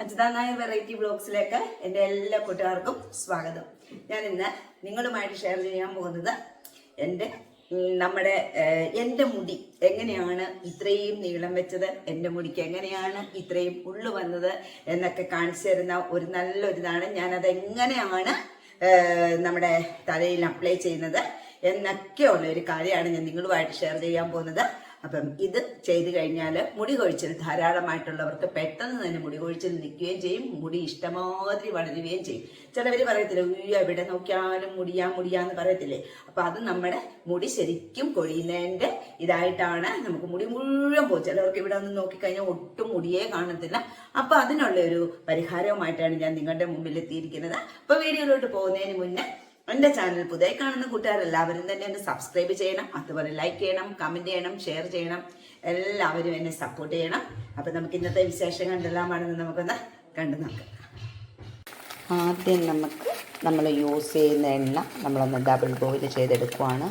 Ajitha Nair variety ബ്ലോഗ്സിലേക്ക് എന്റെ എല്ലാ കൂട്ടുകാർക്കും സ്വാഗതം. ഞാൻ ഇന്ന് നിങ്ങളുമായിട്ട് ഷെയർ ചെയ്യാൻ പോകുന്നത് എന്റെ നമ്മുടെ എന്റെ മുടി എങ്ങനെയാണ് ഇത്രയും നീളം വെച്ചത് എന്റെ മുടിക്ക് എങ്ങനെയാണ് ഇത്രയും ഉള്ളു വന്നത് എന്നൊക്കെ കാണിച്ചു തരുന്ന ഒരു നല്ലൊരിതാണ്. ഞാനത് എങ്ങനെയാണ് നമ്മുടെ തലയിൽ അപ്ലൈ ചെയ്യുന്നത് എന്നൊക്കെയുള്ള ഒരു കാര്യമാണ് ഞാൻ നിങ്ങളുമായിട്ട് ഷെയർ ചെയ്യാൻ പോകുന്നത്. അപ്പം ഇത് ചെയ്തു കഴിഞ്ഞാൽ മുടി കൊഴിച്ചിൽ ധാരാളമായിട്ടുള്ളവർക്ക് പെട്ടെന്ന് തന്നെ മുടി കൊഴിച്ചിൽ നിൽക്കുകയും ചെയ്യും. മുടി ഇഷ്ടമാതിരി വളരുകയും ചെയ്യും. ചിലവർ പറയത്തില്ല ഉയ്യോ എവിടെ നോക്കിയാലും മുടിയാ മുടിയാന്ന് പറയത്തില്ലേ? അപ്പം അത് നമ്മുടെ മുടി ശരിക്കും കൊഴിയുന്നതിന്റെ ഇതായിട്ടാണ് നമുക്ക് മുടി മുഴുവൻ പോകും ചിലവർക്ക് ഇവിടെ ഒന്ന് നോക്കിക്കഴിഞ്ഞാൽ ഒട്ടും മുടിയേ കാണത്തില്ല. അപ്പം അതിനുള്ള ഒരു പരിഹാരവുമായിട്ടാണ് ഞാൻ നിങ്ങളുടെ മുമ്പിൽ എത്തിയിരിക്കുന്നത്. അപ്പോൾ വീഡിയോയിലോട്ട് പോകുന്നതിന് മുന്നേ എന്റെ ചാനൽ പുതിയ കാണുന്ന കൂട്ടുകാരെല്ലാവരും തന്നെ ഒന്ന് സബ്സ്ക്രൈബ് ചെയ്യണം അതുപോലെ ലൈക്ക് ചെയ്യണം കമന്റ് ചെയ്യണം ഷെയർ ചെയ്യണം. എല്ലാവരും എന്നെ സപ്പോർട്ട് ചെയ്യണം. അപ്പം നമുക്ക് ഇന്നത്തെ വിശേഷങ്ങൾ എന്തെല്ലാമാണെന്ന് നമുക്കൊന്ന് കണ്ടു നോക്കാം. ആദ്യം നമുക്ക് നമ്മൾ യൂസ് ചെയ്യുന്ന എണ്ണ നമ്മളൊന്ന് ഡബിൾ ബോയിൽ ചെയ്തെടുക്കുവാണ്.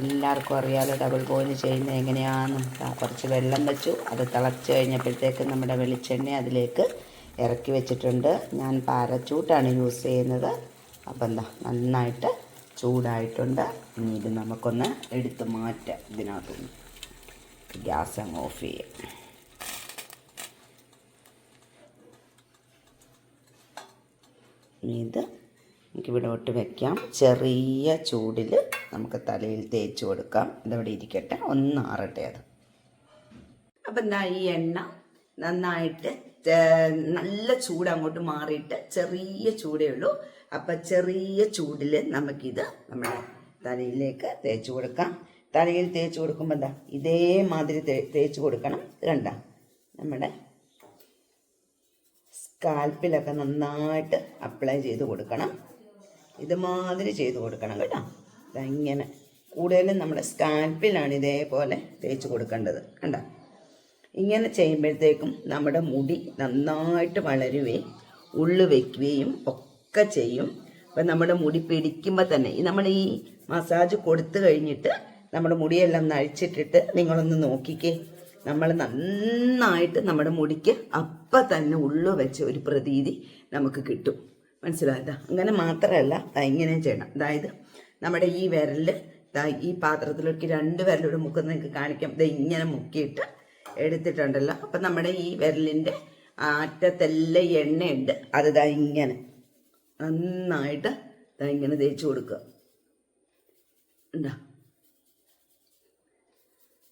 എല്ലാവർക്കും അറിയാലോ ഡബിൾ ബോയിൽ ചെയ്യുന്നത് എങ്ങനെയാണെന്ന്. കുറച്ച് വെള്ളം വെച്ചു. അത് തിളച്ച് കഴിഞ്ഞപ്പോഴത്തേക്ക് നമ്മുടെ വെളിച്ചെണ്ണ അതിലേക്ക് ഇറക്കി വെച്ചിട്ടുണ്ട്. ഞാൻ പാരച്ചൂട്ടാണ് യൂസ് ചെയ്യുന്നത്. അപ്പം എന്താ നന്നായിട്ട് ചൂടായിട്ടുണ്ട്. ഇനി ഇത് നമുക്കൊന്ന് എടുത്ത് മാറ്റാം ഇതിനകത്തുനിന്ന്. ഗ്യാസ് അങ്ങ് ഓഫ് ചെയ്യാം. ഇനി ഇത് നമുക്കിവിടോട്ട് വെക്കാം. ചെറിയ ചൂടിൽ നമുക്ക് തലയിൽ തേച്ച് കൊടുക്കാം. ഇതവിടെ ഇരിക്കട്ടെ. ഒന്ന് ആറട്ടെ അത്. അപ്പം എന്താ ഈ എണ്ണ നന്നായിട്ട് നല്ല ചൂട് അങ്ങോട്ട് മാറിയിട്ട് ചെറിയ ചൂടേ ഉള്ളൂ. അപ്പം ചെറിയ ചൂടിൽ നമുക്കിത് നമ്മുടെ തലയിലേക്ക് തേച്ച് കൊടുക്കാം. തലയിൽ തേച്ച് കൊടുക്കുമ്പോൾ എന്താ? ഇതേമാതിരി തേച്ച് കൊടുക്കണം. കണ്ട? നമ്മുടെ സ്കാൽപ്പിലൊക്കെ നന്നായിട്ട് അപ്ലൈ ചെയ്ത് കൊടുക്കണം. ഇതുമാതിരി ചെയ്ത് കൊടുക്കണം കേട്ടോ. ഇങ്ങനെ കൂടുതലും നമ്മുടെ സ്കാൽപ്പിലാണ് ഇതേപോലെ തേച്ച് കൊടുക്കേണ്ടത്. കണ്ട? ഇങ്ങനെ ചെയ്യുമ്പോഴത്തേക്കും നമ്മുടെ മുടി നന്നായിട്ട് വളരുകയും ഉള്ളു വയ്ക്കുകയും ഒക്കെ ചെയ്യും. അപ്പം നമ്മുടെ മുടി പിടിക്കുമ്പോൾ തന്നെ നമ്മൾ ഈ മസാജ് കൊടുത്തു കഴിഞ്ഞിട്ട് നമ്മുടെ മുടിയെല്ലാം നഴിച്ചിട്ടിട്ട് നിങ്ങളൊന്ന് നോക്കിക്കേ. നമ്മൾ നന്നായിട്ട് നമ്മുടെ മുടിക്ക് അപ്പം തന്നെ ഉള്ളു വെച്ച ഒരു പ്രതീതി നമുക്ക് കിട്ടും. മനസ്സിലായതാ അങ്ങനെ മാത്രമല്ല ഇങ്ങനെ ചെയ്യണം. അതായത് നമ്മുടെ ഈ വിരൽ ദാ ഈ പാത്രത്തിലേക്ക് രണ്ട് വിരലൂടെ മുക്കുന്ന നിങ്ങൾക്ക് കാണിക്കാം. ഇത് ഇങ്ങനെ മുക്കിയിട്ട് എടുത്തിട്ടുണ്ടല്ലോ. അപ്പം നമ്മുടെ ഈ വിരലിന്റെ അറ്റത്തെല്ലാം എണ്ണയുണ്ട്. അത് ഇങ്ങനെ. നന്നായിട്ട് ഇങ്ങനെ തേച്ച് കൊടുക്കുക. ഉണ്ടാ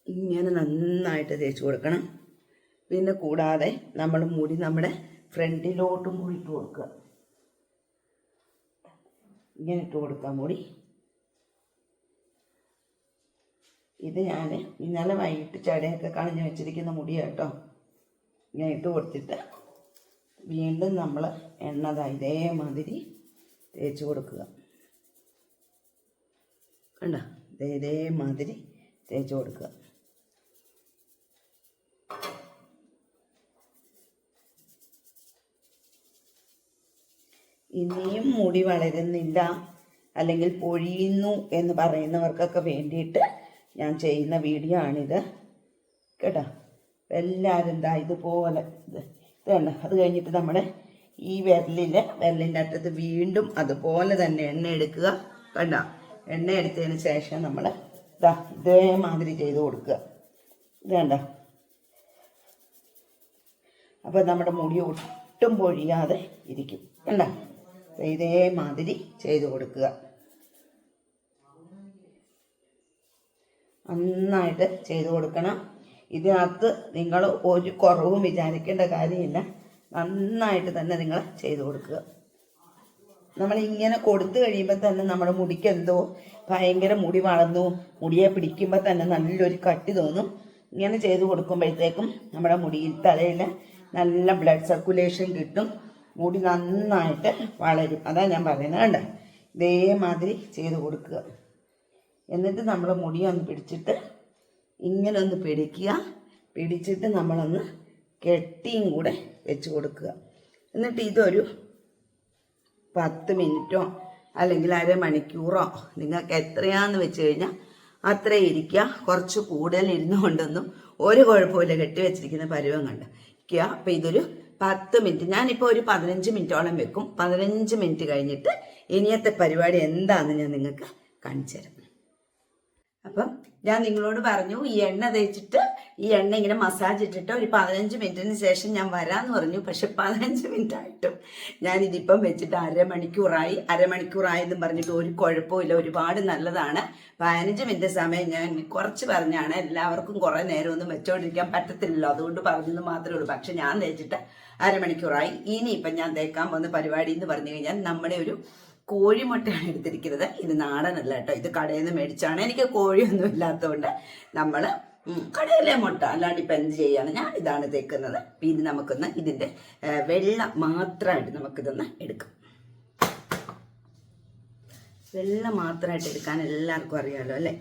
ഇങ്ങനെ നന്നായിട്ട് തേച്ച് കൊടുക്കണം. പിന്നെ കൂടാതെ നമ്മൾ മുടി നമ്മുടെ ഫ്രണ്ടിലോട്ട് കൂടി ഇട്ട് കൊടുക്കുക. ഇങ്ങനെ ഇട്ട് കൊടുക്കാം മുടി. ഇത് ഞാൻ ഇന്നലെ വൈകിട്ട് ചടയൊക്കെ കളഞ്ഞ് വെച്ചിരിക്കുന്ന മുടിയാട്ടോ ഞാൻ ഇട്ട് കൊടുത്തിട്ട്. വീണ്ടും നമ്മൾ എണ്ണ ഇതേമാതിരി തേച്ച് കൊടുക്കുക. കണ്ട? ഇതേമാതിരി തേച്ച് കൊടുക്കുക. ഇനിയും മുടി വളരുന്നില്ല അല്ലെങ്കിൽ പൊഴിയുന്നു എന്ന് പറയുന്നവർക്കൊക്കെ വേണ്ടിയിട്ട് ഞാൻ ചെയ്യുന്ന വീഡിയോ ആണിത്. കേട്ടോ? എല്ലാവരും ദാ ഇതുപോലെ ഇത് ഇത് കണ്ടോ അത് കഴിഞ്ഞിട്ട് നമ്മുടെ ഈ വിരലിലെ വിരലിന്റെ അറ്റത്ത് വീണ്ടും അതുപോലെ തന്നെ എണ്ണ എടുക്കുക. കണ്ടോ? എണ്ണ എടുത്തതിന് ശേഷം നമ്മൾ ഇതാ ഇതേമാതിരി ചെയ്ത് കൊടുക്കുക. ഇത് അപ്പോൾ നമ്മുടെ മുടി ഒട്ടും പൊഴിയാതെ ഇരിക്കും. കണ്ടോ? അപ്പം ഇതേമാതിരി ചെയ്ത് കൊടുക്കുക. നന്നായിട്ട് ചെയ്ത് കൊടുക്കണം. ഇതിനകത്ത് നിങ്ങൾ ഒരു കുറവും വിചാരിക്കേണ്ട കാര്യമില്ല. നന്നായിട്ട് തന്നെ നിങ്ങൾ ചെയ്ത് കൊടുക്കുക. നമ്മൾ ഇങ്ങനെ കൊടുത്തു കഴിയുമ്പോൾ തന്നെ നമ്മുടെ മുടിക്ക് എന്തോ ഭയങ്കര മുടി വളർന്നു മുടിയെ പിടിക്കുമ്പോൾ തന്നെ നല്ലൊരു കട്ടി തോന്നും. ഇങ്ങനെ ചെയ്ത് കൊടുക്കുമ്പോഴത്തേക്കും നമ്മുടെ മുടിയിൽ തലയിൽ നല്ല ബ്ലഡ് സർക്കുലേഷൻ കിട്ടും. മുടി നന്നായിട്ട് വളരും. അതാണ് ഞാൻ പറയുന്നത് കണ്ട? ഇതേമാതിരി ചെയ്ത് കൊടുക്കുക. എന്നിട്ട് നമ്മൾ മുടി ഒന്ന് പിടിച്ചിട്ട് ഇങ്ങനെ ഒന്ന് പിടിക്കുക. പിടിച്ചിട്ട് നമ്മളൊന്ന് കെട്ടിയും കൂടെ വെച്ച് കൊടുക്കുക. എന്നിട്ട് ഇതൊരു പത്ത് മിനിറ്റോ അല്ലെങ്കിൽ അരമണിക്കൂറോ നിങ്ങൾക്ക് എത്രയാന്ന് വെച്ച് കഴിഞ്ഞാൽ അത്ര ഇരിക്കുക. കുറച്ച് കൂടുതൽ ഇരുന്നു കൊണ്ടൊന്നും ഒരു കുഴപ്പമില്ല. കെട്ടി വെച്ചിരിക്കുന്ന പരുവം കണ്ട് ഇരിക്കുക. അപ്പം ഇതൊരു പത്ത് മിനിറ്റ്. ഞാനിപ്പോൾ ഒരു പതിനഞ്ച് മിനിറ്റോളം വെക്കും. പതിനഞ്ച് മിനിറ്റ് കഴിഞ്ഞിട്ട് ഇനിയത്തെ പരിപാടി എന്താണെന്ന് ഞാൻ നിങ്ങൾക്ക് കാണിച്ചു തരാം. അപ്പം ഞാൻ നിങ്ങളോട് പറഞ്ഞു ഈ എണ്ണ തേച്ചിട്ട് ഈ എണ്ണ ഇങ്ങനെ മസാജ് ഇട്ടിട്ട് ഒരു പതിനഞ്ച് മിനിറ്റിന് ശേഷം ഞാൻ വരാമെന്ന് പറഞ്ഞു. പക്ഷെ പതിനഞ്ച് മിനിറ്റ് ആയിട്ടും ഞാൻ ഇതിപ്പം വെച്ചിട്ട് അരമണിക്കൂറായി. അരമണിക്കൂറായെന്നും പറഞ്ഞിട്ട് ഒരു കുഴപ്പമില്ല ഒരുപാട് നല്ലതാണ്. പതിനഞ്ച് മിനിറ്റ് സമയം ഞാൻ കുറച്ച് പറഞ്ഞാണ്. എല്ലാവർക്കും കുറേ നേരമൊന്നും വെച്ചോണ്ടിരിക്കാൻ പറ്റത്തില്ലല്ലോ. അതുകൊണ്ട് പറഞ്ഞെന്ന് മാത്രമേ ഉള്ളൂ. പക്ഷെ ഞാൻ തേച്ചിട്ട് അരമണിക്കൂറായി. ഇനിയിപ്പം ഞാൻ തേക്കാൻ പോകുന്ന പരിപാടി എന്ന് പറഞ്ഞു കഴിഞ്ഞാൽ നമ്മുടെ ഒരു കോഴിമുട്ടയാണ് എടുത്തിരിക്കുന്നത്. ഇത് നാടനല്ല കേട്ടോ. ഇത് കടയിൽ നിന്ന് മേടിച്ചാണ്. എനിക്ക് കോഴിയൊന്നും ഇല്ലാത്തതുകൊണ്ട് നമ്മൾ കടയിലെ മുട്ട അല്ലാണ്ട് ഇപ്പം എന്ത് ചെയ്യാണ് ഞാൻ ഇതാണ് തേക്കുന്നത്. പിന്നെ നമുക്കൊന്ന് ഇതിന്റെ വെള്ള മാത്രമായിട്ട് നമുക്കിതൊന്ന് എടുക്കാം. വെള്ള മാത്രമായിട്ട് എടുക്കാൻ എല്ലാവർക്കും അറിയാമല്ലോ അല്ലേ?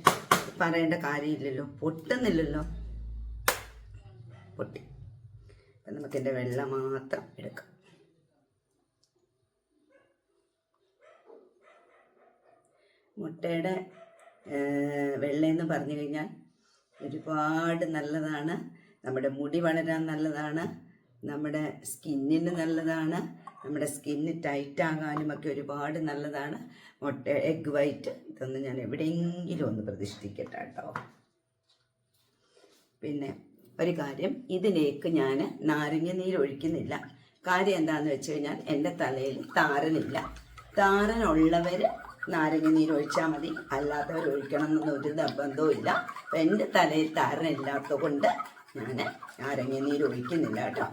പറയേണ്ട കാര്യമില്ലല്ലോ. പൊട്ടുന്നില്ലല്ലോ. പൊട്ടി. അപ്പം വെള്ള മാത്രം എടുക്കാം. മുട്ടയുടെ വെള്ളയെന്ന് പറഞ്ഞു കഴിഞ്ഞാൽ ഒരുപാട് നല്ലതാണ്. നമ്മുടെ മുടി വളരാൻ നല്ലതാണ്. നമ്മുടെ സ്കിന്നിന് നല്ലതാണ്. നമ്മുടെ സ്കിന്ന് ടൈറ്റ് ആകാനും ഒക്കെ ഒരുപാട് നല്ലതാണ്. മുട്ട എഗ് വൈറ്റ് ഇതൊന്ന് ഞാൻ എവിടെയെങ്കിലും ഒന്ന് പ്രതിഷ്ഠിക്കട്ടെ കേട്ടോ. പിന്നെ ഒരു കാര്യം ഇതിലേക്ക് ഞാൻ നാരങ്ങ നീര് ഒഴിക്കുന്നില്ല. കാര്യം എന്താണെന്ന് വെച്ച് കഴിഞ്ഞാൽ എന്റെ തലയിൽ താരനില്ല. താരനുള്ളവർ നാരങ്ങ നീര് ഒഴിച്ചാൽ മതി. അല്ലാത്തവർ ഒഴിക്കണം എന്നൊന്നും ഒരു നിർബന്ധവും ഇല്ല. അപ്പം എന്റെ തലയിൽ താരനില്ലാത്തത് കൊണ്ട് ഞാൻ നാരങ്ങ നീര് ഒഴിക്കുന്നില്ല കേട്ടോ.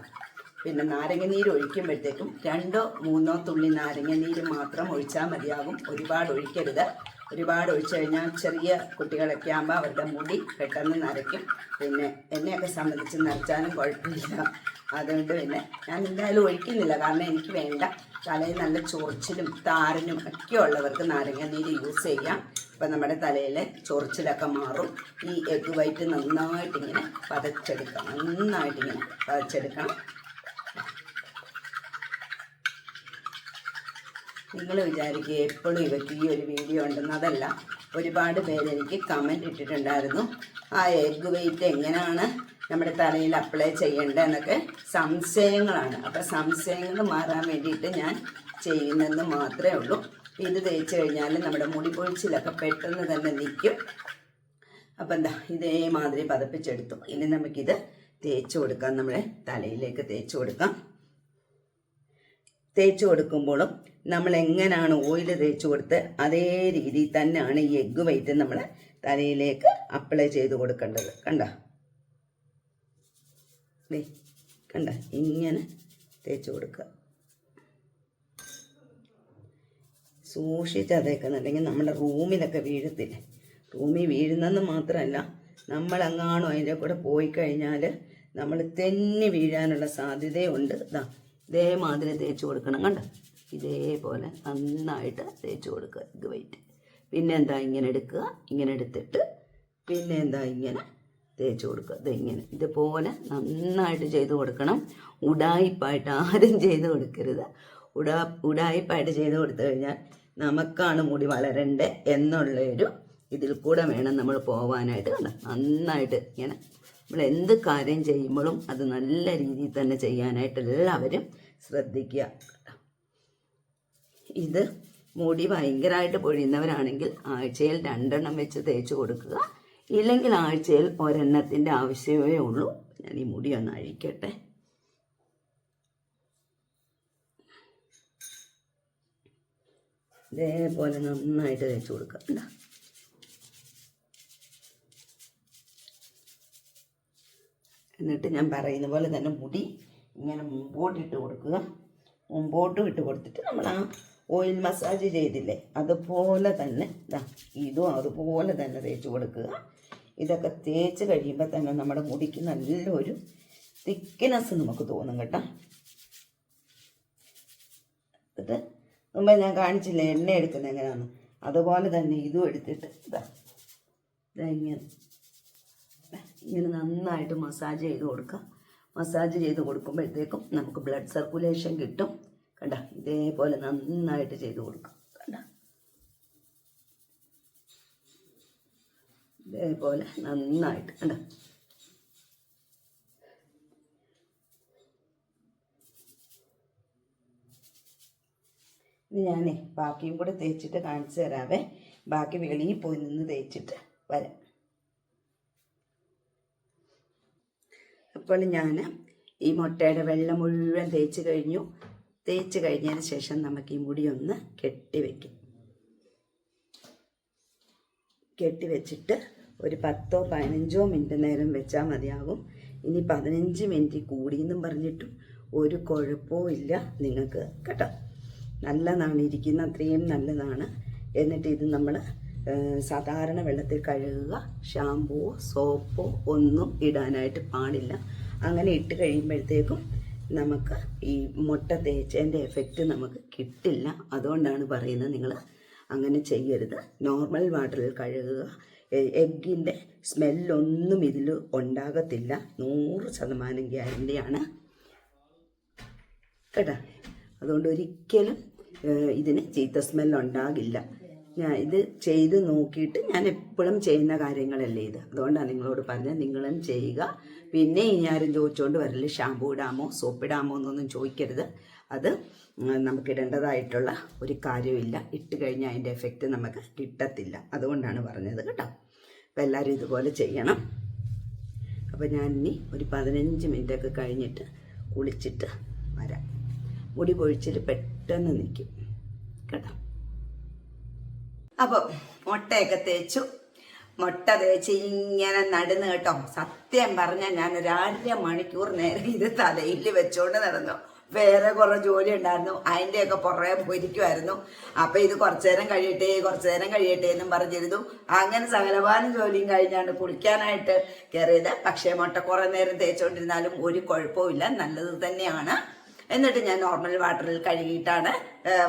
പിന്നെ നാരങ്ങ നീര് ഒഴിക്കുമ്പോഴത്തേക്കും രണ്ടോ മൂന്നോ തുള്ളി നാരങ്ങ നീര് മാത്രം ഒഴിച്ചാൽ മതിയാകും. ഒരുപാട് ഒഴിക്കരുത്. ഒരുപാട് ഒഴിച്ചു കഴിഞ്ഞാൽ ചെറിയ കുട്ടികളൊക്കെ ആകുമ്പോൾ അവരുടെ മുടി പെട്ടെന്ന് നരയ്ക്കും. പിന്നെ എന്നെയൊക്കെ സംബന്ധിച്ച് നരച്ചാലും കുഴപ്പമില്ല. അതുകൊണ്ട് പിന്നെ ഞാൻ എന്തായാലും ഒഴിക്കുന്നില്ല. കാരണം എനിക്ക് വേണ്ട. തലയിൽ നല്ല ചൊറിച്ചിലും താരനും ഒക്കെ ഉള്ളവർക്ക് നാരങ്ങ നീര് യൂസ് ചെയ്യാം. അപ്പം നമ്മുടെ തലയിലെ ചൊറിച്ചിലൊക്കെ മാറും. ഈ എഗ് വൈറ്റ് നന്നായിട്ടിങ്ങനെ പതച്ചെടുക്കണം നന്നായിട്ടിങ്ങനെ പതച്ചെടുക്കണം. നിങ്ങൾ വിചാരിക്കുക എപ്പോഴും ഇവയ്ക്ക് ഈ ഒരു വീഡിയോ ഉണ്ടെന്ന്. അതല്ല ഒരുപാട് പേരെനിക്ക് കമന്റ് ഇട്ടിട്ടുണ്ടായിരുന്നു. ആ എഗ് വെയിറ്റ് എങ്ങനെയാണ് നമ്മുടെ തലയിൽ അപ്ലൈ ചെയ്യേണ്ടതെന്നൊക്കെ സംശയങ്ങളാണ്. അപ്പോൾ സംശയങ്ങൾ മാറാൻ വേണ്ടിയിട്ട് ഞാൻ ചെയ്യുന്നതെന്ന് മാത്രമേ ഉള്ളൂ. ഇത് തേച്ച് കഴിഞ്ഞാൽ നമ്മുടെ മുടി പൊഴിച്ചിലൊക്കെ പെട്ടെന്ന് തന്നെ നിൽക്കും അപ്പം എന്താ ഇതേമാതിരി പതപ്പിച്ചെടുത്തു. ഇനി നമുക്കിത് തേച്ച് കൊടുക്കാം. നമ്മുടെ തലയിലേക്ക് തേച്ച് കൊടുക്കാം. തേച്ച് കൊടുക്കുമ്പോഴും നമ്മൾ എങ്ങനെയാണ് ഓയിൽ തേച്ച് കൊടുത്ത് അതേ രീതിയിൽ തന്നെയാണ് ഈ എഗ്ഗ് വൈറ്റ് നമ്മൾ തലയിലേക്ക് അപ്ലൈ ചെയ്ത് കൊടുക്കേണ്ടത്. കണ്ട? ദേ, കണ്ട ഇങ്ങനെ തേച്ച് കൊടുക്കുക. സൂക്ഷിച്ച് അതേക്കുന്നുണ്ടെങ്കിൽ നമ്മുടെ റൂമിലൊക്കെ വീഴത്തില്ലേ? റൂമിൽ വീഴുന്നെന്ന് മാത്രമല്ല നമ്മളെങ്ങാണോ അതിന്റെ കൂടെ പോയി കഴിഞ്ഞാൽ നമ്മൾ തെന്നി വീഴാനുള്ള സാധ്യതയുണ്ട്. ഇതാ ഇതേമാതിരി തേച്ച് കൊടുക്കണം കണ്ട? ഇതേപോലെ നന്നായിട്ട് തേച്ച് കൊടുക്കുക. ഇത് വൈറ്റ് പിന്നെ എന്താ ഇങ്ങനെ എടുക്കുക? ഇങ്ങനെ എടുത്തിട്ട് പിന്നെ എന്താ ഇങ്ങനെ തേച്ച് കൊടുക്കുക. ഇത് ഇങ്ങനെ. ഇതുപോലെ നന്നായിട്ട് ചെയ്ത് കൊടുക്കണം. ഉടായിപ്പായിട്ട് ആരും ചെയ്ത് കൊടുക്കരുത്. ഉടാ ഉടായിപ്പായിട്ട് ചെയ്ത് കൊടുത്തു കഴിഞ്ഞാൽ നമുക്കാണ് മുടി വളരണ്ടേ എന്നുള്ളൊരു ഇതിൽ കൂടെ വേണം നമ്മൾ പോകാനായിട്ട് കണ്ടോ? നന്നായിട്ട് ഇങ്ങനെ. നമ്മൾ എന്ത് കാര്യം ചെയ്യുമ്പോഴും അത് നല്ല രീതിയിൽ തന്നെ ചെയ്യാനായിട്ട് എല്ലാവരും ശ്രദ്ധിക്കുക. ഇത് മുടി ഭയങ്കരമായിട്ട് പൊഴിയുന്നവരാണെങ്കിൽ ആഴ്ചയിൽ രണ്ടെണ്ണം വെച്ച് തേച്ച് കൊടുക്കുക. ഇല്ലെങ്കിൽ ആഴ്ചയിൽ ഒരെണ്ണത്തിന്റെ ആവശ്യമേ ഉള്ളൂ. ഞാൻ ഈ മുടി ഒന്ന് അഴിക്കട്ടെ. ഇതേപോലെ നന്നായിട്ട് തേച്ച് കൊടുക്കുക കണ്ടോ? എന്നിട്ട് ഞാൻ പറയുന്ന പോലെ തന്നെ മുടി ഇങ്ങനെ മുമ്പോട്ട് ഇട്ട് കൊടുക്കുക. മുമ്പോട്ടും ഇട്ട് കൊടുത്തിട്ട് നമ്മൾ ആ ഓയിൽ മസാജ് ചെയ്തില്ലേ? അതുപോലെ തന്നെ ഇതും അതുപോലെ തന്നെ തേച്ച് കൊടുക്കുക. ഇതൊക്കെ തേച്ച് കഴിയുമ്പോൾ തന്നെ നമ്മുടെ മുടിക്ക് നല്ലൊരു തിക്നെസ് നമുക്ക് തോന്നും കേട്ടോ. എന്നിട്ട് മുമ്പേ ഞാൻ കാണിച്ചില്ലേ എണ്ണ എടുക്കുന്നത് എങ്ങനെയാണ് അതുപോലെ തന്നെ ഇതും എടുത്തിട്ട് ഇതാ ഇങ്ങനെ ഇങ്ങനെ നന്നായിട്ട് മസാജ് ചെയ്ത് കൊടുക്കുക. മസാജ് ചെയ്ത് കൊടുക്കുമ്പോഴത്തേക്കും നമുക്ക് ബ്ലഡ് സർക്കുലേഷൻ കിട്ടും. കണ്ട? ഇതേപോലെ നന്നായിട്ട് ചെയ്ത് കൊടുക്കും കണ്ട? ഇതേപോലെ നന്നായിട്ട്. കണ്ട? ഇനി ഞാനേ ബാക്കിയും കൂടെ തേച്ചിട്ട് കാണിച്ചു തരാവേ. ബാക്കി വെളിയിൽ പോയി നിന്ന് തേച്ചിട്ട് വരാം. അപ്പോൾ ഞാൻ ഈ മുട്ടയുടെ വെള്ളം മുഴുവൻ തേച്ച് കഴിഞ്ഞു. തേച്ച് കഴിഞ്ഞതിന് ശേഷം നമുക്ക് ഈ മുടി ഒന്ന് കെട്ടി കെട്ടിവെച്ചിട്ട് കെട്ടി വെച്ചിട്ട് ഒരു പത്തോ പതിനഞ്ചോ മിനിറ്റ് നേരം വെച്ചാൽ മതിയാകും ഇനി പതിനഞ്ച് മിനിറ്റ് കൂടിയെന്നും പറഞ്ഞിട്ടും ഒരു കുഴപ്പവും ഇല്ല നിങ്ങൾക്ക് കേട്ടോ. നല്ലതാണ് ഇരിക്കുന്ന അത്രയും നല്ലതാണ്. എന്നിട്ട് ഇത് നമ്മൾ സാധാരണ വെള്ളത്തിൽ കഴുകുക. ഷാമ്പുവോ സോപ്പോ ഒന്നും ഇടാനായിട്ട് പാടില്ല. അങ്ങനെ ഇട്ട് കഴിയുമ്പോഴത്തേക്കും നമുക്ക് ഈ മുട്ട തേച്ചതിന്റെ എഫക്റ്റ് നമുക്ക് കിട്ടില്ല. അതുകൊണ്ടാണ് പറയുന്നത് നിങ്ങൾ അങ്ങനെ ചെയ്യരുത്. നോർമൽ വാട്ടറിൽ കഴുകുക. എഗ്ഗിന്റെ സ്മെല്ലൊന്നും ഇതിൽ ഉണ്ടാകത്തില്ല. നൂറ് ശതമാനം ഗ്യാരണ്ടിയാണ് കേട്ടോ? അതുകൊണ്ട് ഒരിക്കലും ഇതിന് ചീത്ത സ്മെൽ ഉണ്ടാകില്ല. ഞാൻ ഇത് ചെയ്ത് നോക്കിയിട്ട് ഞാൻ എപ്പോഴും ചെയ്യുന്ന കാര്യങ്ങളല്ലേ ഇത്. അതുകൊണ്ടാണ് നിങ്ങളോട് പറഞ്ഞത് നിങ്ങളും ചെയ്യുക. പിന്നെ ഇനി ആരും ചോദിച്ചുകൊണ്ട് വരൽ ഷാമ്പൂ ഇടാമോ സോപ്പ് ഇടാമോ എന്നൊന്നും ചോദിക്കരുത്. അത് നമുക്ക് ഇടേണ്ടതായിട്ടുള്ള ഒരു കാര്യമില്ല. ഇട്ട് കഴിഞ്ഞാൽ അതിന്റെ എഫക്റ്റ് നമുക്ക് കിട്ടത്തില്ല. അതുകൊണ്ടാണ് പറഞ്ഞത് കേട്ടോ. അപ്പോൾ എല്ലാവരും ഇതുപോലെ ചെയ്യണം. അപ്പോൾ ഞാൻ ഇനി ഒരു പതിനഞ്ച് മിനിറ്റൊക്കെ കഴിഞ്ഞിട്ട് കുളിച്ചിട്ട് വരാം. മുടി പൊഴിച്ചിൽ പെട്ടെന്ന് നിൽക്കും കേട്ടോ. അപ്പം മുട്ടയൊക്കെ തേച്ചു. മുട്ട തേച്ച് ഇങ്ങനെ നടന്നു കേട്ടോ. സത്യം പറഞ്ഞാൽ ഞാൻ ഒരു മണിക്കൂർ നേരം ഇത് തലയിൽ വെച്ചോണ്ട് നടന്നു. വേറെ കുറെ ജോലി ഉണ്ടായിരുന്നു. അതിന്റെയൊക്കെ പുറകെ പൊരിക്കുമായിരുന്നു അപ്പൊ ഇത് കുറച്ചു നേരം കഴിയട്ടെ കുറച്ചു നേരം കഴിയട്ടെ എന്നും പറഞ്ഞിരുന്നു. അങ്ങനെ സകലവാനും ജോലിയും കഴിഞ്ഞാണ് കുളിക്കാനായിട്ട് കയറിയത്. പക്ഷേ മുട്ട കുറെ നേരം തേച്ചുകൊണ്ടിരുന്നാലും ഒരു കുഴപ്പമില്ല നല്ലത് തന്നെയാണ്. എന്നിട്ട് ഞാൻ നോർമൽ വാട്ടറിൽ കഴുകിയിട്ടാണ്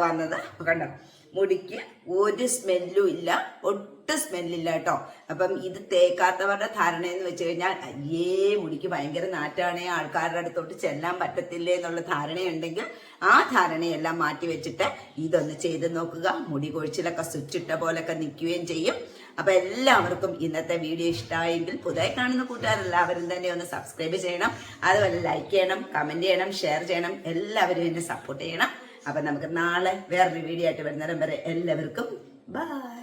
വന്നത്. കണ്ടോ? മുടിക്ക് ഒരു സ്മെല്ലും ഇല്ല ഒട്ടും സ്മെല്ലില്ല കേട്ടോ. അപ്പം ഇത് തേക്കാത്തവരുടെ ധാരണ എന്ന് വെച്ച് കഴിഞ്ഞാൽ അയ്യേ മുടിക്ക് ഭയങ്കര നാറ്റാണ് ആൾക്കാരുടെ അടുത്തോട്ട് ചെല്ലാൻ പറ്റത്തില്ലേ എന്നുള്ള ധാരണയുണ്ടെങ്കിൽ ആ ധാരണയെല്ലാം മാറ്റി വെച്ചിട്ട് ഇതൊന്ന് ചെയ്ത് നോക്കുക. മുടി കൊഴിച്ചിലൊക്കെ സ്വിച്ച് ഇട്ട പോലൊക്കെ നിൽക്കുകയും ചെയ്യും. അപ്പൊ എല്ലാവർക്കും ഇന്നത്തെ വീഡിയോ ഇഷ്ടമായെങ്കിൽ പുതുതായി കാണുന്ന കൂട്ടുകാരെല്ലാവരും തന്നെ ഒന്ന് സബ്സ്ക്രൈബ് ചെയ്യണം. അതുപോലെ ലൈക്ക് ചെയ്യണം കമന്റ് ചെയ്യണം ഷെയർ ചെയ്യണം. എല്ലാവരും എന്നെ സപ്പോർട്ട് ചെയ്യണം. അപ്പൊ നമുക്ക് നാളെ വേറൊരു വീഡിയോ ആയിട്ട് വരുന്നേരം വരെ എല്ലാവർക്കും ബൈ